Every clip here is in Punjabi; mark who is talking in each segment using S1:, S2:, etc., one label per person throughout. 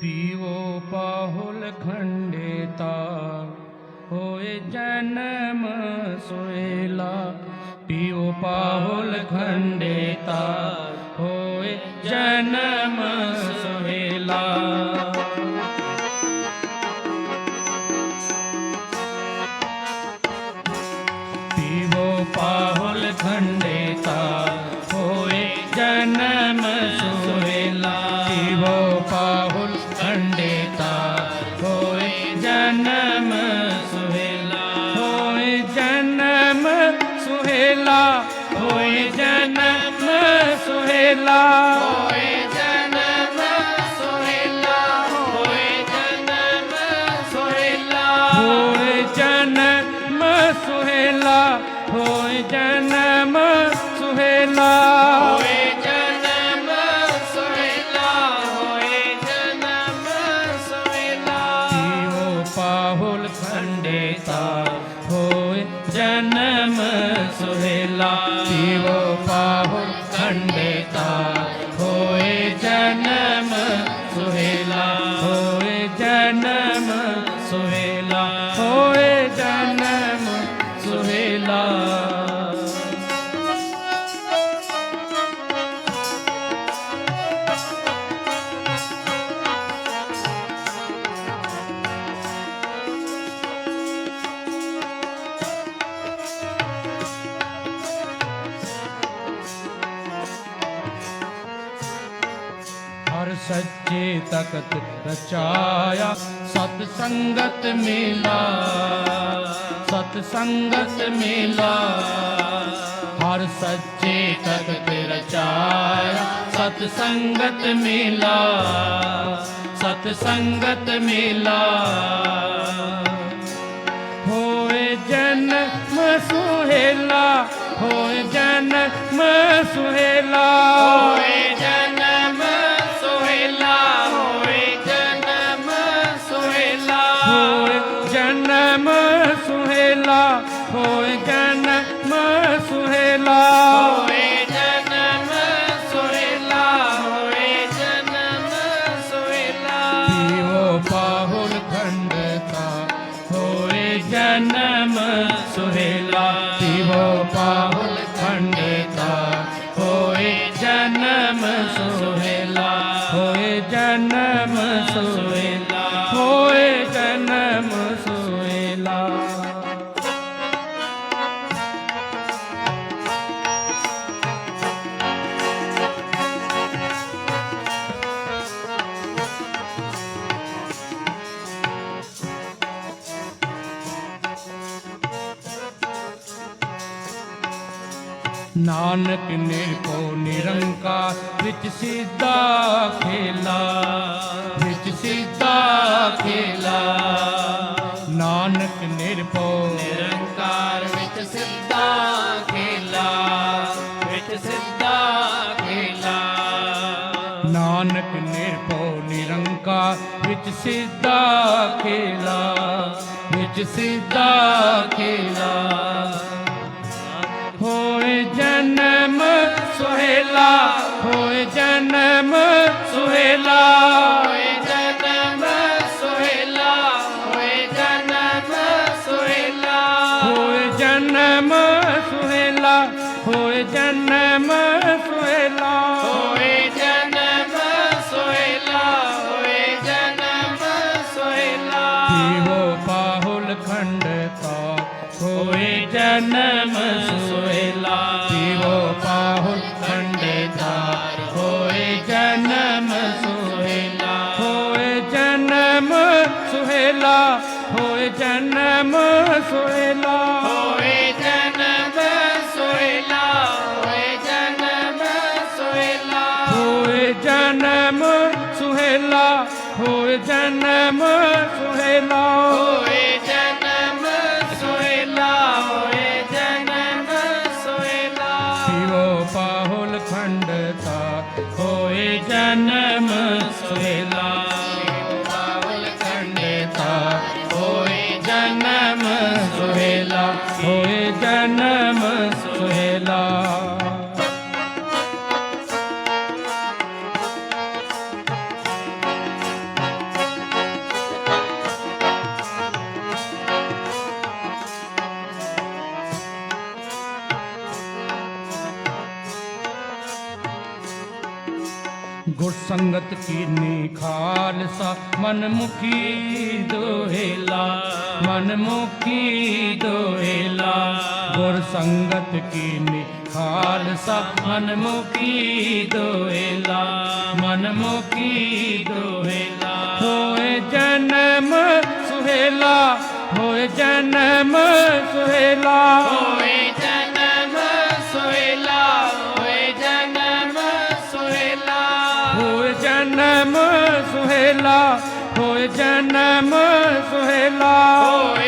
S1: पीवो पि ओ पहुलखण्डताय जनम पाहुल पियो पहुलखण्डताय जनम सोहे ਜਨਮ ਸੁਹੇਲਾ। ਹੋਏ ਜਨਮ ਸੁਹੇਲਾ ਹੋਏ ਜਨਮ ਸੁਹੇਲਾ। ਹੋਏ ਜਨਮ ਸੁਹੇਲਾ ਹੋਏ ਜਨਮ ਸੁਹੇਲਾ। ਹੋਏ ਜਨਮ ਸੁਹੇਲਾ ਹੋਏ ਜਨਮ जन्म सुहेला शिव पाहु ਸੱਚੇ ਤਖਤ ਰਚਾਇਆ। ਸਤ ਸੰਗਤ ਮੇਲਾ, ਸਤ ਸੰਗਤ ਮੇਲਾ। ਹਰ ਸੱਚੇ ਤਖਤ ਰਚਾਇਆ, ਸਤ ਸੰਗਤ ਮੇਲਾ, ਸਤ ਸੰਗਤ ਮੇਲਾ। ਹੋਏ ਜਨਮ ਸੁਹੇਲਾ ਹੋਏ ਜਨਮ ਸੁਹੇਲਾ ਹੋਏ ਨਾਨਕ ਨਿਰਭਉ ਨਿਰੰਕਾਰ, ਵਿੱਚ ਸਿੱਧਾ ਖੇਲਾ, ਵਿੱਚ ਸਿੱਧਾ ਖੇਲਾ। ਨਾਨਕ ਨਿਰਭਉ, ਨਿਰੰਕਾਰ, ਵਿੱਚ ਸਿੱਧਾ ਖੇਲਾ, ਵਿੱਚ ਸਿੱਧਾ ਖੇਲਾ। ਨਾਨਕ ਨਿਰਭਉ, ਨਿਰੰਕਾਰ, ਵਿੱਚ ਸਿੱਧਾ ਖੇਲਾ, ਵਿੱਚ ਸਿੱਧਾ ਖੇਲਾ। ਜਨਮ ਸੁਹੇਲਾ। ਹੋਏ ਜਨਮ ਸੁਹੇਲਾ। ਹੋਏ ਜਨਮ ਸੁਹੇਲਾ। ਹੋਏ ਜਨਮ ਸੁਹੇਲਾ ਹੋਏ ਜਨਮ ਸੁਹੇਲਾ। ਹੋਏ ਜਨਮ ਸੁਹੇਲਾ ਹੋਏ ਜਨਮ ਸੁਹੇਲਾ। ਪਾਹੁਲ ਹੋਏ ਜਨਮ ਸੁਹੇਲਾ। हूँ जन्म ਗੁਰ ਸੰਗਤ ਕੀਨੀ ਖਾਲਸਾ ਮਨ ਮੁਖੀ ਦੋਹੇਲਾ ਮਨ ਮੁਖੀ ਦੋਹੇਲਾ ਗੁਰ ਸੰਗਤ ਕੀਨੀ ਖਾਲਸਾ ਮਨ ਮੁਖੀ ਦੋਹੇਲਾ ਮਨ ਮੁਖੀ ਦੋਹੇਲਾ ਹੋਏ ਜਨਮ ਸੁਹੇਲਾ, ਹੋਏ ਜਨਮ ਸੁਹੇਲਾ।
S2: ਹੋਏ ਜਨਮ ਸੁਹੇਲਾ। ਹੋਏ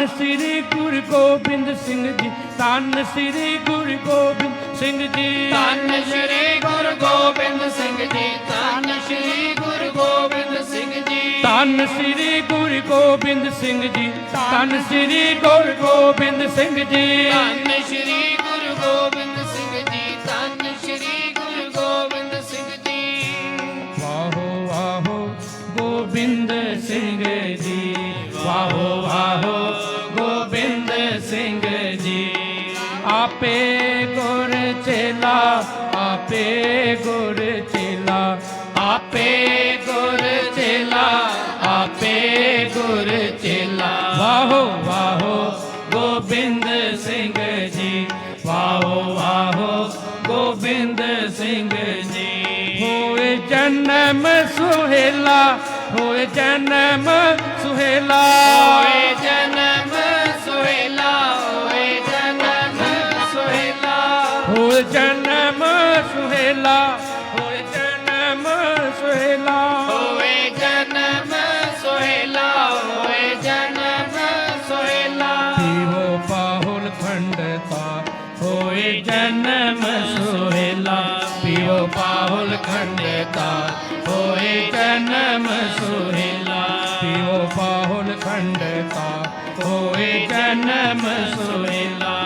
S1: ਧੰਨ ਸ੍ਰੀ ਗੁਰੂ ਗੋਬਿੰਦ ਸਿੰਘ ਜੀ ਧੰਨ ਸ੍ਰੀ ਗੁਰੂ ਗੋਬਿੰਦ ਸਿੰਘ ਜੀ।
S2: ਧੰਨ ਸ਼੍ਰੀ ਗੁਰੂ ਗੋਬਿੰਦ ਸਿੰਘ ਜੀ ਧੰਨ ਸ਼੍ਰੀ ਗੁਰੂ ਗੋਬਿੰਦ ਸਿੰਘ ਜੀ।
S1: ਧੰਨ ਸ੍ਰੀ ਗੁਰੂ ਗੋਬਿੰਦ ਸਿੰਘ ਜੀ ਧੰਨ ਸ੍ਰੀ ਗੁਰੂ ਗੋਬਿੰਦ ਸਿੰਘ ਜੀ।
S2: ਧੰਨ ਸ਼੍ਰੀ ਗੁਰੂ ਗੋਬਿੰਦ
S1: ਆਪੇ ਗੁਰ ਚੇਲਾ, ਆਪੇ ਗੁਰ ਚੇਲਾ, ਆਪੇ ਗੁਰ ਚੇਲਾ। ਵਾਹੋ ਵਾਹੋ, ਗੋਬਿੰਦ ਸਿੰਘ ਜੀ। ਵਾਹੋ ਵਾਹੋ, ਗੋਬਿੰਦ ਸਿੰਘ ਜੀ। ਹੋਏ ਜਨਮ ਸੁਹੇਲਾ, ਹੋਏ ਜਨਮ ਸੁਹੇਲਾ।
S2: ਹੋਏ ਜਨਮ ਸੁਹੇਲਾ। ਜਨਮ ਸੁਹੇਲਾ
S1: ਹੋਏ ਜਨਮ ਸੁਹੇਲਾ। ਹੋਏ ਜਨਮ ਸੋਹਿਲਾ
S2: ਹੋਏ ਜਨਮ ਸੋਹਿਲਾ।
S1: ਪੀਵੋ ਪਾਹੁਲ ਖੰਡਤਾ ਹੋਏ ਜਨਮ ਸੁਹੇਲਾ। ਪੀਵੋ ਪਾਹੁਲ ਖੰਡਤਾ ਹੋਏ ਜਨਮ ਸੁਹੇਲਾ। ਪੀਵੋ ਪਾਹੁਲ ਖੰਡਤਾ ਹੋਏ ਜਨਮ ਸੁਹੇਲਾ।